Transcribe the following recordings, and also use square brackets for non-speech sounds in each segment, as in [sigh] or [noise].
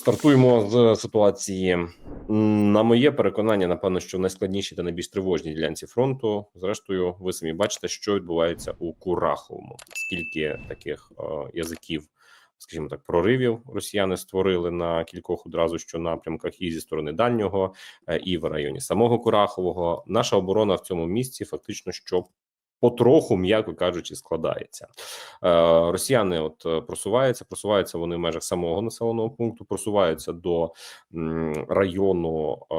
Стартуємо з ситуації. На моє переконання, напевно, що в найскладнішій та найбільш тривожній ділянці фронту. Зрештою, ви самі бачите, що відбувається у Кураховому. Скільки таких е, язиків, скажімо так, проривів росіяни створили на кількох одразу що напрямках, і зі сторони дальнього, е, і в районі самого Курахового. Наша оборона в цьому місці фактично що. Потроху, м'яко кажучи, складається. Е, Росіяни от е, просуваються, просуваються вони в межах самого населеного пункту, просуваються до м, району е,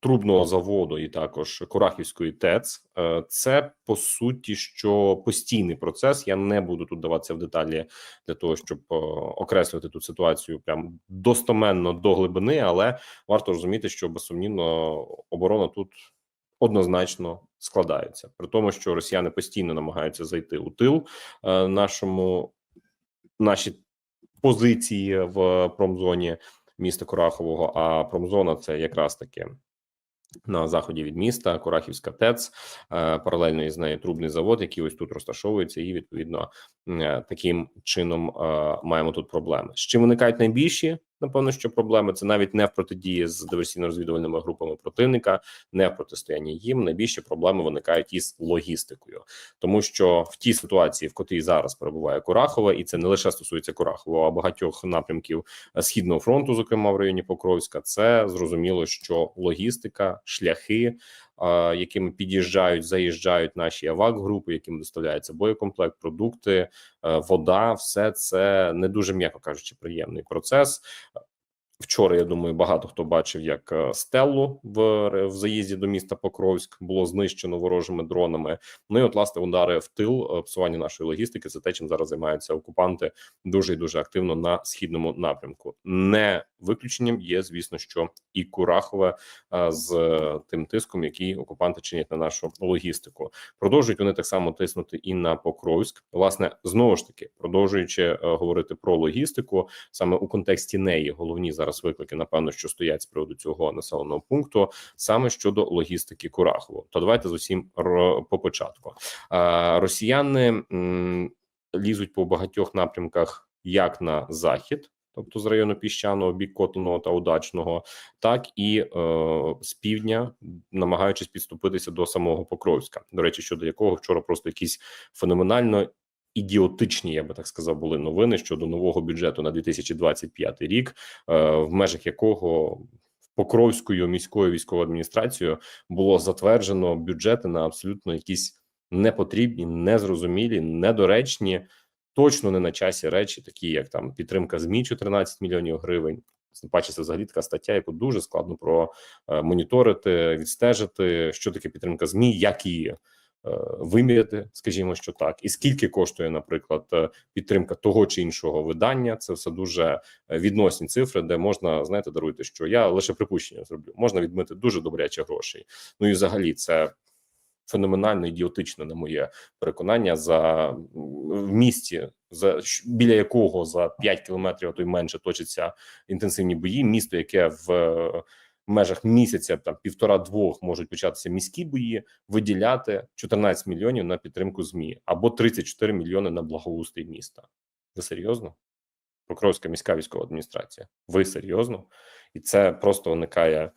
трубного заводу і також Курахівської ТЕЦ. Е, Це по суті, що постійний процес. Я не буду тут даватися в деталі для того, щоб е, окреслювати тут ситуацію прям достоменно до глибини, але варто розуміти, що безсумнівно оборона тут однозначно складається, при тому, що росіяни постійно намагаються зайти у тил е, нашому наші позиції в промзоні міста Курахового. А промзона це якраз таки. На заході від міста Курахівська ТЕЦ, е, паралельно із нею трубний завод, який ось тут розташовується, і відповідно е, таким чином е, маємо тут проблеми. З чим виникають найбільші? Напевно, що проблеми це навіть не в протидії з диверсійно-розвідувальними групами противника, не в протистоянні їм. Найбільші проблеми виникають із логістикою, тому що в тій ситуації, в котрій зараз перебуває Курахова, і це не лише стосується Курахова, а багатьох напрямків східного фронту, зокрема в районі Покровська, це зрозуміло, що логістика, шляхи, якими під'їжджають, заїжджають наші авак групи, яким доставляється боєкомплект, продукти, е, вода, все це не дуже м'яко кажучи, приємний процес. Вчора я думаю, багато хто бачив, як е, стеллу в, в заїзді до міста Покровськ було знищено ворожими дронами. Ну і от власне удари в тил е, псування нашої логістики. Це те, чим зараз займаються окупанти дуже і дуже активно на східному напрямку. Не виключенням є, звісно, що і Курахове е, з тим тиском, який окупанти чинять на нашу логістику. Продовжують вони так само тиснути і на Покровськ. Власне, знову ж таки, продовжуючи е, говорити про логістику, саме у контексті неї головні зараз виклики, напевно, що стоять з приводу цього населеного пункту, саме щодо логістики Курахову. То давайте з усім по початку. Росіяни лізуть по багатьох напрямках, як на захід. Тобто з району піщаного, бік Котоного та удачного, так і е, з півдня, намагаючись підступитися до самого Покровська. До речі, щодо якого вчора просто якісь феноменально ідіотичні, я би так сказав, були новини щодо нового бюджету на 2025 рік, е, в межах якого Покровською міською військовою адміністрацією було затверджено бюджети на абсолютно якісь непотрібні, незрозумілі, недоречні. Точно не на часі речі, такі як там підтримка змі 14 мільйонів гривень. Паче, взагалі така стаття, яку дуже складно про е, моніторити, відстежити, що таке підтримка змі, як її виміряти, скажімо, що так, і скільки коштує, наприклад, е, підтримка того чи іншого видання. Це все дуже е, відносні цифри, де можна знаєте, даруйте, що я лише припущення зроблю. Можна відмити дуже добряче грошей. Ну і взагалі це феноменально ідіотично, на моє переконання, за в місті, за біля якого за 5 кілометрів, а то й менше точаться інтенсивні бої. Місто, яке в е, межах місяця, там півтора-двох можуть початися міські бої, виділяти 14 мільйонів на підтримку змі або 34 мільйони на благоустрій міста. Ви серйозно? Покровська міська військова адміністрація. Ви серйозно? І це просто виникає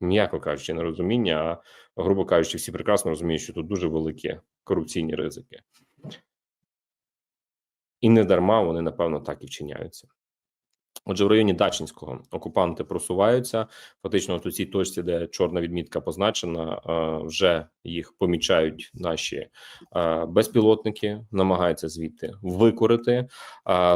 м'яко кажучи, нерозуміння, а грубо кажучи, всі прекрасно розуміють, що тут дуже великі корупційні ризики. І не дарма вони, напевно, так і вчиняються. Отже, в районі Дачинського окупанти просуваються. Фактично, от у цій точці, де чорна відмітка позначена, е, вже їх помічають наші е, безпілотники, намагаються звідти викорити.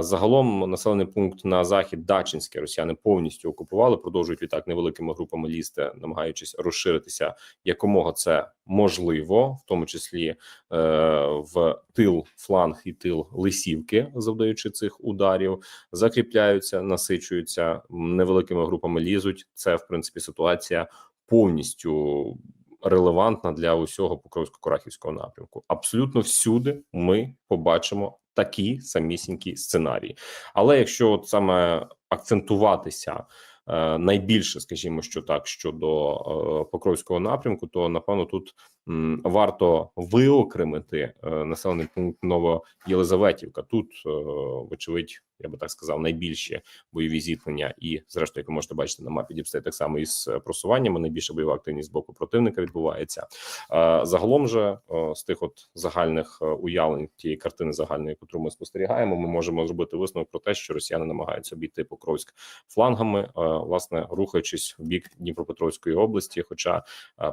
Загалом населений пункт на захід Дачинське росіяни повністю окупували. Продовжують відтак невеликими групами лізти, намагаючись розширитися якомога це можливо, в тому числі е, в тил, фланг і тил лисівки, завдаючи цих ударів, закріпляються, насичуються невеликими групами лізуть. Це в принципі ситуація повністю релевантна для усього Покровсько-Корахівського напрямку. Абсолютно всюди ми побачимо такі самісінькі сценарії. Але якщо от саме акцентуватися найбільше, скажімо, що так щодо е, Покровського напрямку, то напевно тут варто виокремити е, населений пункт Новоєлизаветівка. Тут, е, вочевидь, я би так сказав, найбільші бойові зіткнення, і зрештою, як ви можете бачити на мапі Діпстей, так само із е, просуваннями. Найбільша бойова активність з боку противника відбувається. Загалом же з тих от загальних е, уявлень тієї картини загальної, яку ми спостерігаємо, ми можемо зробити висновок про те, що росіяни намагаються обійти Покровськ флангами, е, власне рухаючись в бік Дніпропетровської області. Хоча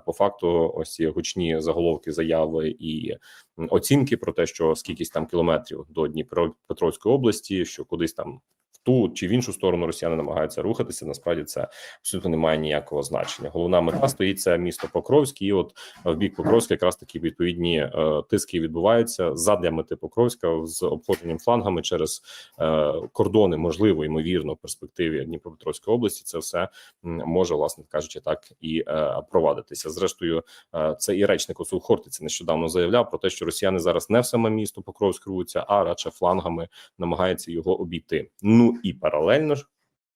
по факту, ось ці гучні заголовки, заяви і оцінки про те, що скількись там кілометрів до Дніпропетровської області, що кудись там. Ту чи в іншу сторону росіяни намагаються рухатися. Насправді це абсолютно не має ніякого значення. Головна мета стоїть це місто Покровськ, і от в бік Покровська якраз такі відповідні е, тиски відбуваються задля мети Покровська з обходженням флангами через е, кордони, можливо, ймовірно, в перспективі Дніпропетровської області. Це все може, власне кажучи, так і е, провадитися. Зрештою, е, це і речник Осул Хортиця нещодавно заявляв про те, що росіяни зараз не в саме місто Покровськ рвуться, а радше флангами намагаються його обійти. Ну і паралельно ж.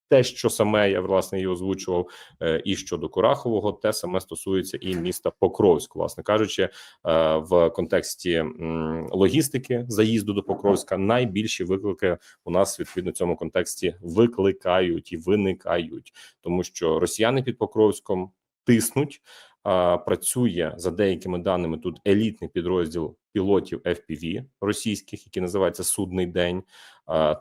Те, що саме я власне і озвучував, е, і щодо Курахового, те саме стосується і міста Покровськ, власне кажучи, е, в контексті логістики заїзду до Покровська найбільші виклики у нас відповідно цьому контексті викликають і виникають, тому що росіяни під Покровськом тиснуть. Працює за деякими даними тут елітний підрозділ пілотів FPV російських, який називається Судний день.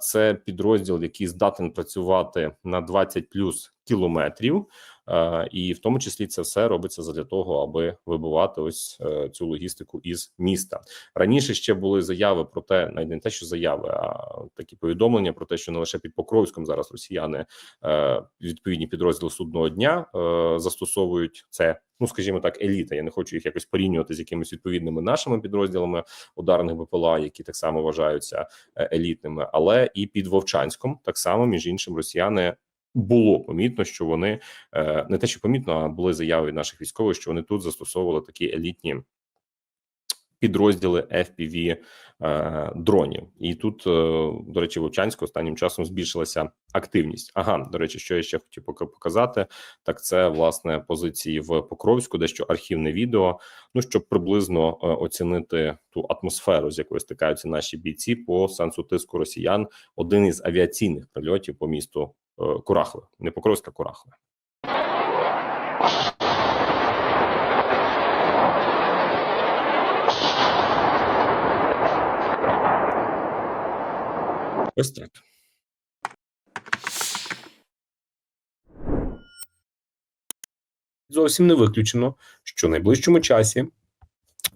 Це підрозділ, який здатен працювати на 20 плюс кілометрів, і в тому числі це все робиться для того, аби вибивати ось е, цю логістику із міста. Раніше ще були заяви про те, навіть не те, що заяви, а такі повідомлення про те, що не лише під Покровськом зараз росіяни е, відповідні підрозділи судного дня е, застосовують це. Ну, скажімо так, еліта. Я не хочу їх якось порівнювати з якимись відповідними нашими підрозділами ударних БПЛА, які так само вважаються е, елітними, але і під Вовчанськом так само між іншим росіяни було помітно, що вони е, не те, що помітно, а були заяви від наших військових, що вони тут застосовували такі елітні підрозділи FPV е, дронів. І тут, е, до речі, в Вовчанську останнім часом збільшилася активність. Ага, до речі, що я ще хотів показати, так це власне позиції в Покровську, дещо архівне відео. Ну щоб приблизно оцінити ту атмосферу, з якою стикаються наші бійці по сенсу тиску росіян. Один із авіаційних прильотів по місту Курахове, не Покровська, Курахове. Ось так. Зовсім не виключено, що в найближчому часі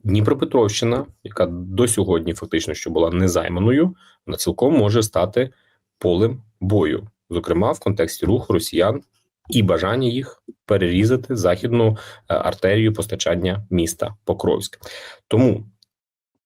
Дніпропетровщина, яка до сьогодні фактично що була незайманою, вона цілком може стати полем бою, зокрема в контексті руху росіян і бажання їх перерізати західну е, артерію постачання міста Покровськ. Тому,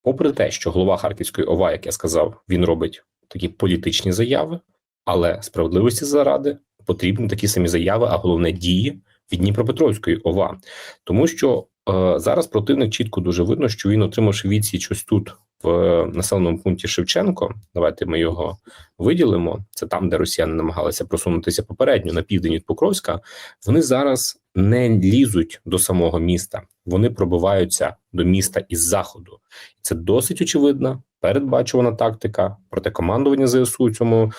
попри те, що голова Харківської ОВА, як я сказав, він робить такі політичні заяви, але справедливості заради потрібні такі самі заяви, а головне дії від Дніпропетровської ОВА, тому що е, зараз противник чітко дуже видно, що він отримавши відсіч ось тут в населеному пункті Шевченко. Давайте ми його виділимо. Це там, де росіяни намагалися просунутися попередньо на південь від Покровська. Вони зараз не лізуть до самого міста, вони пробиваються до міста із заходу. Це досить очевидна. Передбачувана тактика проти командування ЗСУ у цьому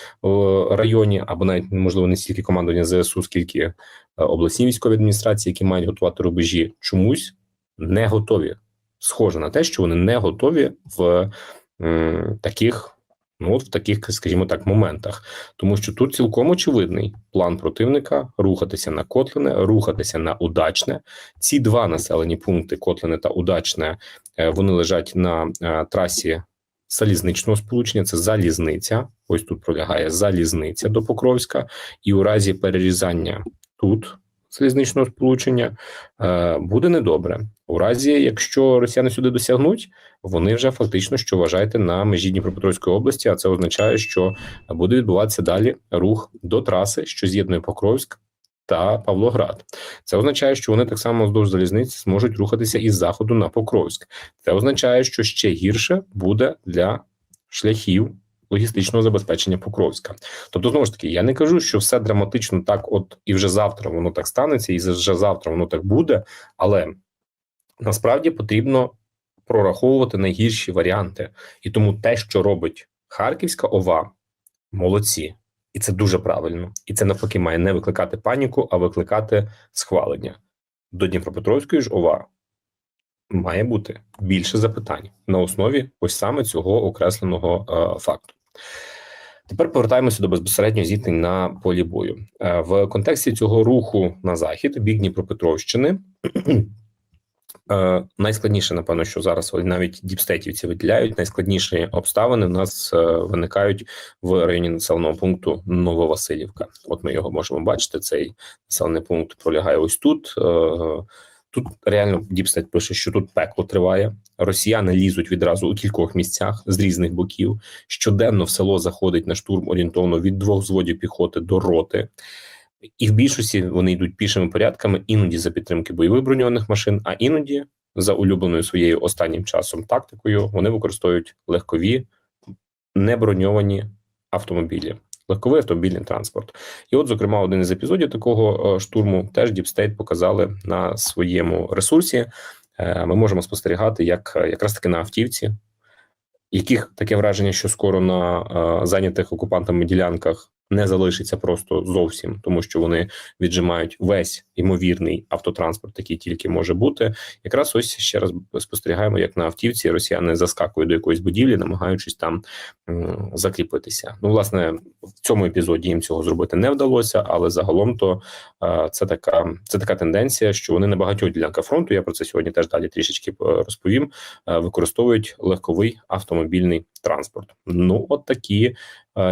районі, або навіть можливо не стільки командування ЗСУ, скільки е, обласні військові адміністрації, які мають готувати рубежі, чомусь не готові. Схоже на те, що вони не готові в м, таких, ну от в таких, скажімо так, моментах, тому що тут цілком очевидний план противника рухатися на Котлине, рухатися на удачне. Ці два населені пункти Котлине та Удачне, е, вони лежать на е, трасі залізничного сполучення. Це залізниця. Ось тут пролягає залізниця до Покровська, і у разі перерізання тут залізничного сполучення е, буде недобре. У разі, якщо росіяни сюди досягнуть, вони вже фактично що вважаєте на межі Дніпропетровської області. А це означає, що буде відбуватися далі рух до траси, що з'єднує Покровськ та Павлоград. Це означає, що вони так само вздовж залізниці зможуть рухатися із заходу на Покровськ. Це означає, що ще гірше буде для шляхів логістичного забезпечення Покровська. Тобто, знову ж таки, я не кажу, що все драматично так, от і вже завтра воно так станеться, і вже завтра воно так буде, але насправді потрібно прораховувати найгірші варіанти. І тому те, що робить Харківська ОВА, молодці. І це дуже правильно. І це навпаки має не викликати паніку, а викликати схвалення. До Дніпропетровської ж ОВА має бути більше запитань на основі ось саме цього окресленого е, факту. Тепер повертаємося до безпосередньо зіткнень на полі бою. Е, в контексті цього руху на захід, бік Дніпропетровщини, [clears throat] е, найскладніше, напевно, що зараз навіть діпстетівці виділяють, найскладніші обставини в нас е, виникають в районі населеного пункту Нововасилівка. От ми його можемо бачити. Цей населений пункт пролягає ось тут. Тут реально Діпстет пише, що тут пекло триває. Росіяни лізуть відразу у кількох місцях з різних боків. Щоденно в село заходить на штурм орієнтовно від двох взводів піхоти до роти, і в більшості вони йдуть пішими порядками, іноді за підтримки бойових броньованих машин, а іноді за улюбленою своєю останнім часом тактикою вони використовують легкові неброньовані автомобілі легковий автомобільний транспорт. І, от, зокрема, один із епізодів такого е, штурму теж Діпстейт показали на своєму ресурсі. Е, ми можемо спостерігати, як якраз таки на автівці, яких таке враження, що скоро на е, зайнятих окупантами ділянках не залишиться просто зовсім, тому що вони віджимають весь ймовірний автотранспорт, який тільки може бути. Якраз ось ще раз спостерігаємо, як на автівці росіяни заскакують до якоїсь будівлі, намагаючись там м, закріпитися. Ну, власне, в цьому епізоді їм цього зробити не вдалося, але загалом то е, це така це така тенденція, що вони на багатьох ділянках фронту. Я про це сьогодні теж далі трішечки розповім. Е, використовують легковий автомобільний транспорт. Ну, от такі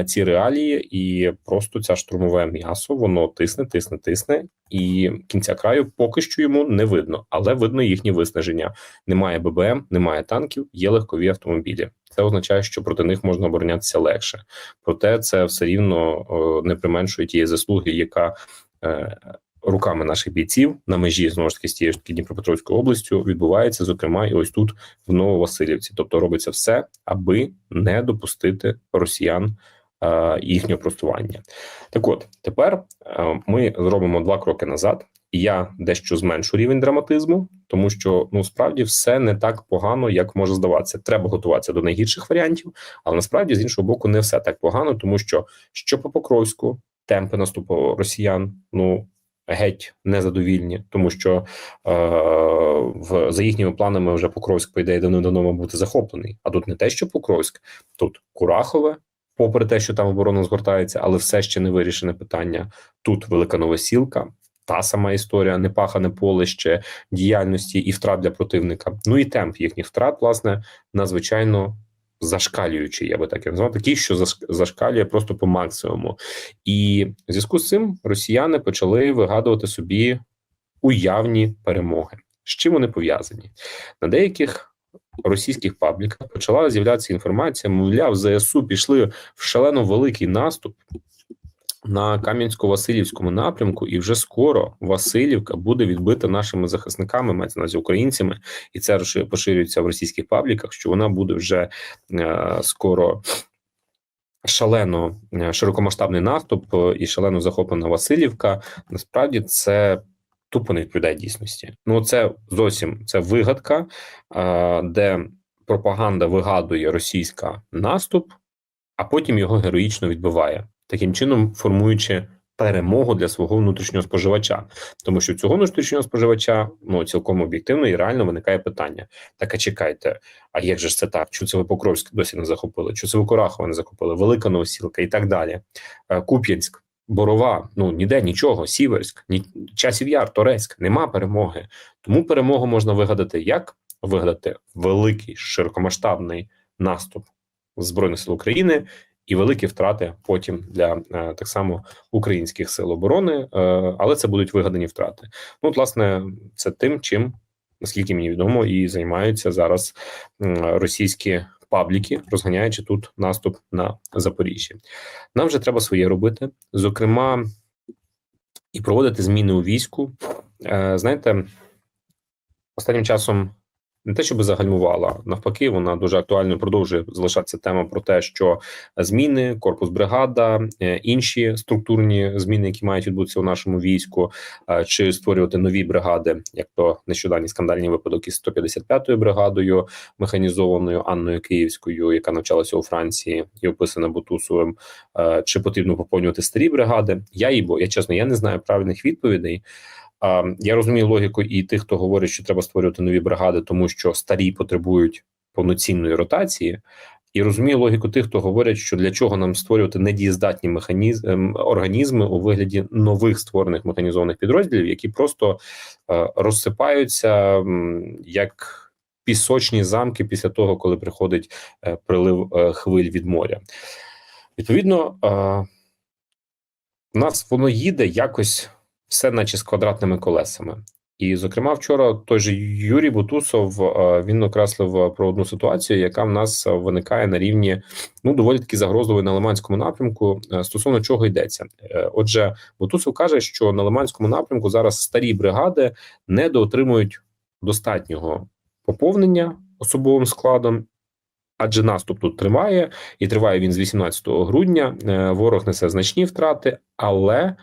ці реалії, і просто ця штурмове м'ясо воно тисне, тисне, тисне, і кінця краю поки що йому не видно, але видно їхнє виснаження. Немає ББМ, немає танків, є легкові автомобілі. Це означає, що проти них можна оборонятися легше, проте це все рівно не применшує тієї заслуги, яка е, руками наших бійців на межі знову ж таки з тією ж таки Дніпропетровською областю відбувається, зокрема, і ось тут в Нововасилівці. Тобто робиться все, аби не допустити росіян їхнього просування. Так, от тепер ми зробимо два кроки назад. Я дещо зменшу рівень драматизму, тому що ну справді все не так погано, як може здаватися. Треба готуватися до найгірших варіантів, але насправді з іншого боку не все так погано, тому що що по Покровську темпи наступу росіян ну геть незадовільні, тому що е, в за їхніми планами вже Покровськ по ідеї давно давно мав бути захоплений. А тут не те, що Покровськ, тут Курахове, попри те, що там оборона згортається, але все ще не вирішене питання. Тут велика новосілка. Та сама історія, непахане поле ще діяльності і втрат для противника. Ну і темп їхніх втрат, власне, надзвичайно зашкалюючий, я би так і назвав, такий, що зашкалює просто по максимуму. І в зв'язку з цим росіяни почали вигадувати собі уявні перемоги. З чим вони пов'язані на деяких російських пабліках почала з'являтися інформація, мовляв, ЗСУ пішли в шалено великий наступ на Кам'янсько-Васильівському напрямку, і вже скоро Васильівка буде відбита нашими захисниками, мається на українцями, і це поширюється в російських пабліках. Що вона буде вже е, скоро. Шалено е, широкомасштабний наступ е, і шалено захоплена Васильівка. Насправді це тупо не відповідає дійсності. Ну це зовсім це вигадка, де пропаганда вигадує російська наступ, а потім його героїчно відбиває, таким чином формуючи. Перемогу для свого внутрішнього споживача, тому що цього внутрішнього споживача ну цілком об'єктивно і реально виникає питання: так а чекайте, а як же ж це так? Що це ви Покровськ досі не захопили? Що це ви Корахова не захопили? Велика Новосілка і так далі. Е, Куп'янськ Борова, ну ніде нічого, Сіверськ, ні часів яр, Торецьк, нема перемоги. Тому перемогу можна вигадати як вигадати великий широкомасштабний наступ збройних сил України і великі втрати потім для е, так само українських сил оборони, е, але це будуть вигадані втрати. Ну, от, власне, це тим, чим наскільки мені відомо, і займаються зараз російські пабліки, розганяючи тут наступ на Запоріжжя. Нам вже треба своє робити, зокрема, і проводити зміни у війську. Е, знаєте, останнім часом не те, щоб загальмувала, навпаки, вона дуже актуально продовжує залишатися тема про те, що зміни, корпус бригада, е, інші структурні зміни, які мають відбутися у нашому війську, е, чи створювати нові бригади, як то нещодавній скандальний випадок із 155-ю бригадою механізованою Анною Київською, яка навчалася у Франції і описана Бутусовим, е, чи потрібно поповнювати старі бригади. Я їй бо я чесно, я не знаю правильних відповідей. Я розумію логіку і тих, хто говорить, що треба створювати нові бригади, тому що старі потребують повноцінної ротації. І розумію логіку тих, хто говорять, що для чого нам створювати недієздатні механізми ем, організми у вигляді нових створених механізованих підрозділів, які просто е, розсипаються як пісочні замки після того, коли приходить е, прилив е, хвиль від моря. Відповідно, у нас воно їде якось все, наче з квадратними колесами. І, зокрема, вчора той же Юрій Бутусов е, він окреслив про одну ситуацію, яка в нас виникає на рівні ну доволі таки загрозливої на Лиманському напрямку. е, Стосовно чого йдеться, Е, отже, Бутусов каже, що на Лиманському напрямку зараз старі бригади недоотримують достатнього поповнення особовим складом. Адже наступ тут триває, і триває він з 18 грудня. Е, Ворог несе значні втрати, але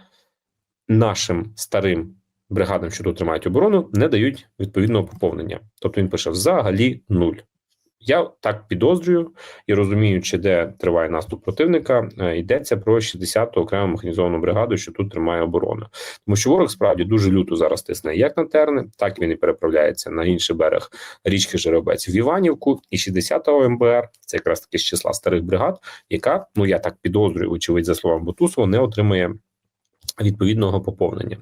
нашим старим бригадам, що тут тримають оборону, не дають відповідного поповнення. Тобто він пише взагалі нуль. Я так підозрюю і розуміючи, де триває наступ противника, е, йдеться про 60-ту окрему механізовану бригаду, що тут тримає оборону. Тому що ворог справді дуже люто зараз тисне як на терни, так він і переправляється на інший берег річки Жеребець в Іванівку. І 60-го МБР, це якраз таки з числа старих бригад, яка, ну я так підозрюю, очевидь, за словами Бутусова, не отримує відповідного поповнення.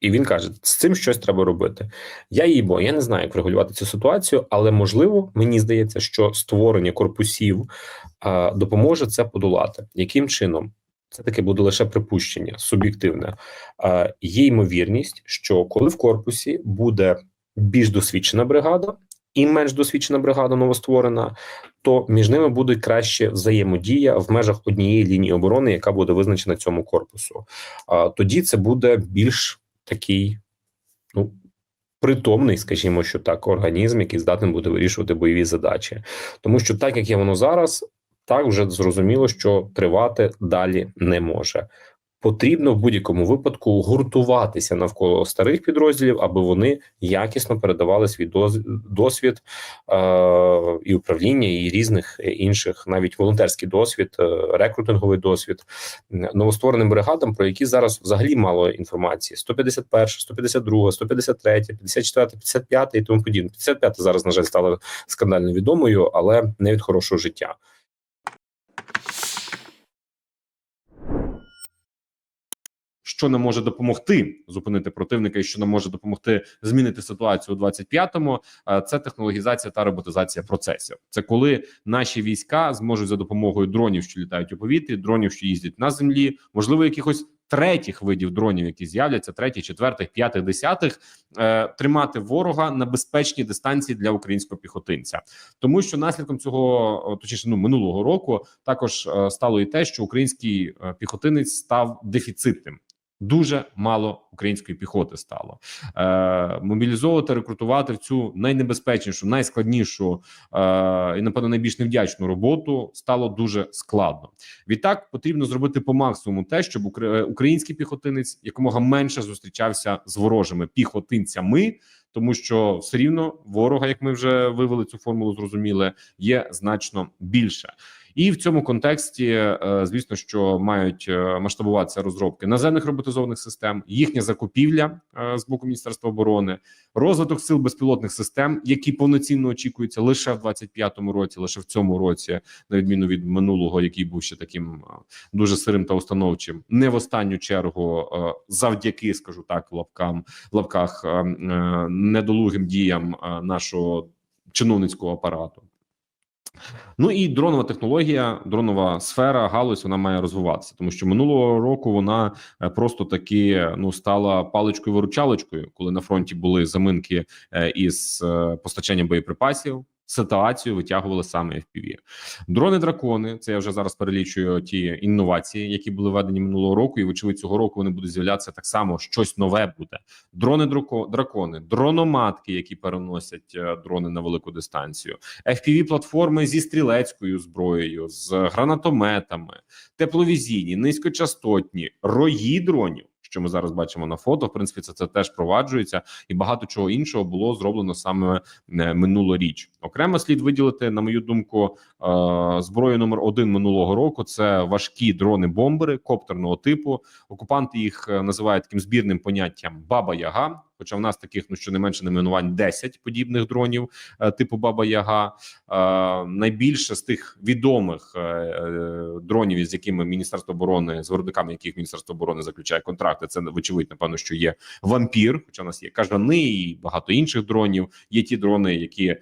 І він каже: з цим щось треба робити. Я їй бо я не знаю, як врегулювати цю ситуацію, але можливо, мені здається, що створення корпусів а, допоможе це подолати. Яким чином? Це таки буде лише припущення суб'єктивне. Є ймовірність, що коли в корпусі буде більш досвідчена бригада і менш досвідчена бригада новостворена, то між ними буде краще взаємодія в межах однієї лінії оборони, яка буде визначена цьому корпусу. А, тоді це буде більш такий, ну, притомний, скажімо, що так, організм, який здатний буде вирішувати бойові задачі. Тому що так як є воно зараз, так вже зрозуміло, що тривати далі не може. Потрібно в будь-якому випадку гуртуватися навколо старих підрозділів, аби вони якісно передавали свій досвід е- і управління, і різних інших, навіть волонтерський досвід, е, рекрутинговий досвід новоствореним бригадам, про які зараз взагалі мало інформації: 151, 152, 153, 54, 55 і тому подібне. 55 зараз, на жаль, стала скандально відомою, але не від хорошого життя. Що нам може допомогти зупинити противника, і що нам може допомогти змінити ситуацію у 25-му, е, це технологізація та роботизація процесів. Це коли наші війська зможуть за допомогою дронів, що літають у повітрі, дронів, що їздять на землі, можливо, якихось. Третіх видів дронів, які з'являться, третіх, четвертих, п'ятих, десятих, е, тримати ворога на безпечній дистанції для українського піхотинця, тому що наслідком цього, точніше, ну минулого року, також е, стало і те, що український е, піхотинець став дефіцитним. Дуже мало української піхоти стало е, мобілізовувати, рекрутувати в цю найнебезпечнішу, найскладнішу е, і напевно найбільш невдячну роботу стало дуже складно. Відтак потрібно зробити по максимуму те, щоб укр- український піхотинець якомога менше зустрічався з ворожими піхотинцями, тому що все рівно ворога, як ми вже вивели цю формулу, зрозуміли, є значно більше. І в цьому контексті, е, звісно, що мають е, масштабуватися розробки наземних роботизованих систем, їхня закупівля е, з боку міністерства оборони, розвиток сил безпілотних систем, які повноцінно очікуються лише в 25-му році, лише в цьому році, на відміну від минулого, який був ще таким дуже сирим та установчим, не в останню чергу, завдяки, скажу так, лапкам лапках е, е, недолугим діям нашого чиновницького апарату. Ну і дронова технологія, дронова сфера, галузь вона має розвиватися, тому що минулого року вона е, просто таки ну стала паличкою виручалочкою, коли на фронті були заминки е, із е, постачанням боєприпасів. Ситуацію витягували саме FPV. Дрони дракони. Це я вже зараз перелічую ті інновації, які були введені минулого року, і вочевидь цього року вони будуть з'являтися так само. Щось нове буде. Дрони драко- дракони, дрономатки, які переносять е, дрони на велику дистанцію, fpv платформи зі стрілецькою зброєю, з гранатометами, тепловізійні, низькочастотні, рої дронів. Що ми зараз бачимо на фото, в принципі, це, це теж проваджується, і багато чого іншого було зроблено саме е, минулоріч. Окремо слід виділити, на мою думку, е, зброю номер один минулого року. Це важкі дрони-бомбери коптерного типу. Окупанти їх е, називають таким збірним поняттям Баба Яга. Хоча в нас таких ну щонайменше найменувань 10 подібних дронів е, типу Баба Яга. Е, найбільше з тих відомих е, е, дронів, із якими Міністерство оборони з виробниками, яких Міністерство оборони заключає контракти. Це вочевидь, напевно, що є вампір. Хоча у нас є кажани і багато інших дронів. Є ті дрони, які, е,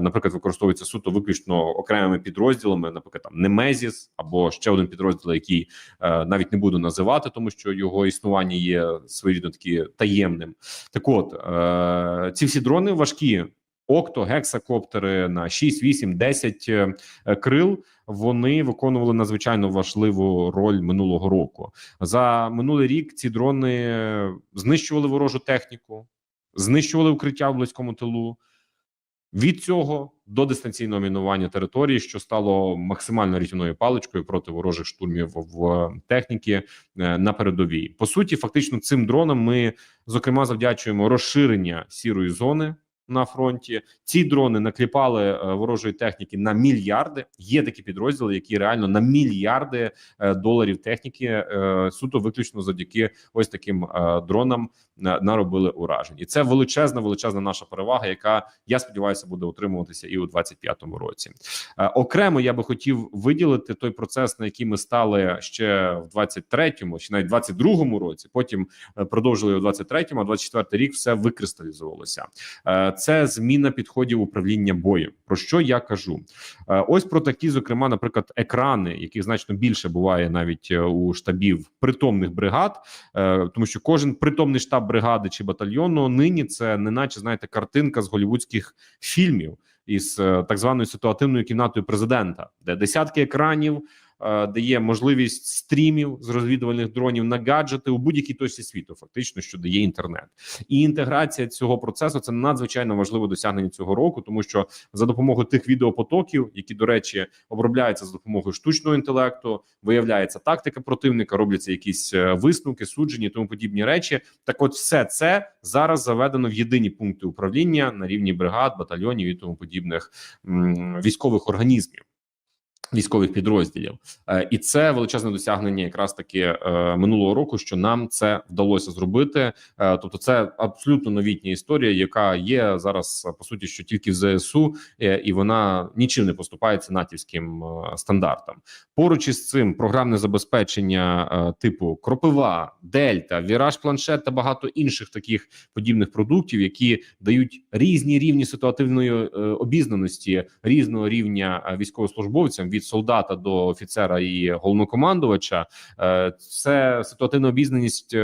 наприклад, використовуються суто виключно окремими підрозділами, наприклад, там Немезіс або ще один підрозділ, який е, навіть не буду називати, тому що його існування є своєрідно таки таємним. Так, от е, ці всі дрони важкі. Окто, гексакоптери на 6, 8, 10 е, е, крил. Вони виконували надзвичайно важливу роль минулого року. За минулий рік ці дрони знищували ворожу техніку, знищували укриття в близькому тилу. Від цього до дистанційного мінування території, що стало максимально рятівною паличкою проти ворожих штурмів в техніки е, на передовій. По суті, фактично, цим дроном ми зокрема завдячуємо розширення сірої зони. На фронті ці дрони накліпали е, ворожої техніки на мільярди. Є такі підрозділи, які реально на мільярди е, доларів техніки е, суто виключно завдяки ось таким дронам наробили уражень. І це величезна, величезна наша перевага, яка я сподіваюся буде утримуватися і у 25-му році. Окремо я би хотів виділити той процес, на який ми стали ще в 23-му, чи навіть 22-му році. Потім продовжили у 23-му, а 24-й рік все викристалізувалося. Це зміна підходів управління боєм. Про що я кажу? Е, Ось про такі, зокрема, наприклад, екрани, яких значно більше буває навіть е, у штабів притомних бригад, Е, тому що кожен притомний штаб бригади чи батальйону нині це неначе знаєте картинка з голівудських фільмів із так званою ситуативною кімнатою президента, де десятки екранів. Е, Де є можливість стрімів з розвідувальних дронів на гаджети у будь-якій точці світу, фактично, що дає інтернет, і інтеграція цього процесу це надзвичайно важливе досягнення цього року, тому що за допомогою тих відеопотоків, які до речі обробляються за допомогою штучного інтелекту, виявляється тактика противника, робляться якісь е, висновки, суджені, і тому подібні речі. Так, от все це зараз заведено в єдині пункти управління на рівні бригад, батальйонів і тому подібних військових організмів. Військових підрозділів, Е, і це величезне досягнення, якраз таки е, минулого року, що нам це вдалося зробити. Е, тобто, це абсолютно новітня історія, яка є зараз по суті, що тільки в ЗСУ, і вона нічим не поступається натівським стандартам. Поруч із цим програмне забезпечення типу Кропива, Дельта, Віраж Планшет та багато інших таких подібних продуктів, які дають різні рівні ситуативної обізнаності різного рівня військовослужбовцям від солдата до офіцера і головнокомандувача. Е, Це ситуативна обізнаність е,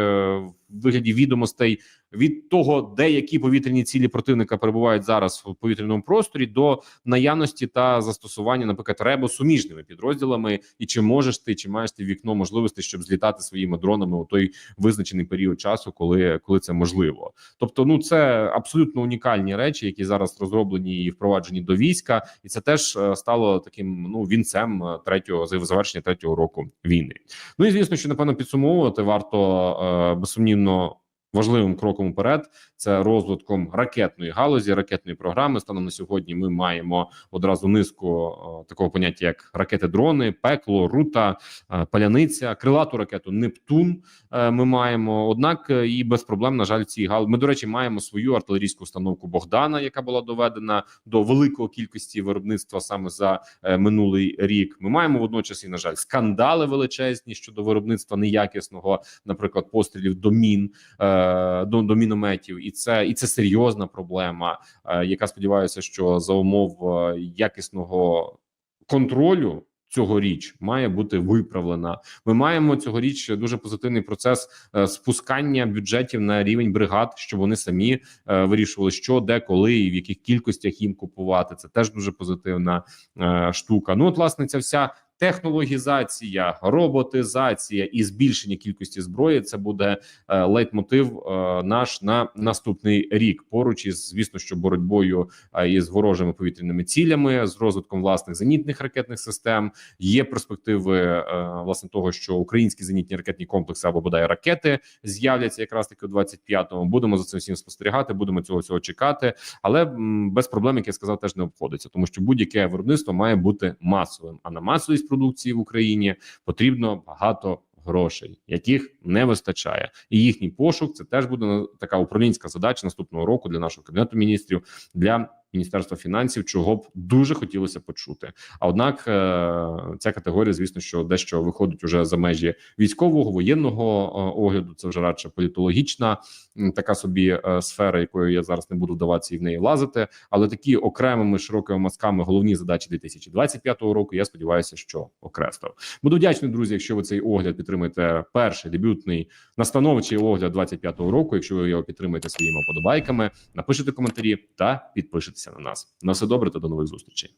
в вигляді відомостей від того, де які повітряні цілі противника перебувають зараз в повітряному просторі, до наявності та застосування, наприклад, ребо-суміжними підрозділами, і чи можеш ти, чи маєш ти вікно можливості, щоб злітати своїми дронами у той визначений період часу, коли, коли це можливо. Тобто, ну це абсолютно унікальні речі, які зараз розроблені і впроваджені до війська, і це теж е, стало таким ну вінцем е, третього завершення третього року війни. Ну і звісно, що напевно підсумовувати варто е, безсумнівно. Важливим кроком вперед це розвитком ракетної галузі, ракетної програми. Станом на сьогодні ми маємо одразу низку е, такого поняття, як ракети-дрони, пекло, рута, е, паляниця, крилату ракету Нептун. е, Ми маємо однак і без проблем, на жаль, в цій галузі. Ми, до речі, маємо свою артилерійську установку Богдана, яка була доведена до великої кількості виробництва саме за минулий рік. Ми маємо водночас і на жаль скандали величезні щодо виробництва неякісного, наприклад, пострілів до мін до, до мінометів, і це і це серйозна проблема, е, яка сподіваюся, що за умов е, якісного контролю Цьогоріч має бути виправлена. Ми маємо цьогоріч дуже позитивний процес е, спускання бюджетів на рівень бригад, щоб вони самі е, вирішували, що де, коли і в яких кількостях їм купувати. Це теж дуже позитивна е, штука. Ну, от, власне, ця вся технологізація, роботизація і збільшення кількості зброї це буде е, лейтмотив е, наш на наступний рік. Поруч із звісно, що боротьбою е, із ворожими повітряними цілями, з розвитком власних зенітних ракетних систем. Є перспективи власне того, що українські зенітні ракетні комплекси або бодай ракети з'являться якраз таки у 25-му. Будемо за цим всім спостерігати, будемо цього всього чекати. Але без проблем, як я сказав, теж не обходиться, тому що будь-яке виробництво має бути масовим. А на масовість продукції в Україні потрібно багато грошей, яких не вистачає, і їхній пошук це теж буде така управлінська задача наступного року для нашого кабінету міністрів для. Міністерства фінансів, чого б дуже хотілося почути. А однак е, ця категорія, звісно, що дещо виходить уже за межі військового воєнного е, огляду. Це вже радше політологічна така собі е, сфера, якою я зараз не буду вдаватися і в неї лазити. Але такі окремими широкими мазками головні задачі 2025 року. Я сподіваюся, що окреслив. Буду вдячний, друзі, якщо ви цей огляд підтримаєте перший дебютний настановчий огляд 25-го року. Якщо ви його підтримаєте своїми подобайками, напишите коментарі та підпишитеся на нас. На все добре та до нових зустрічей.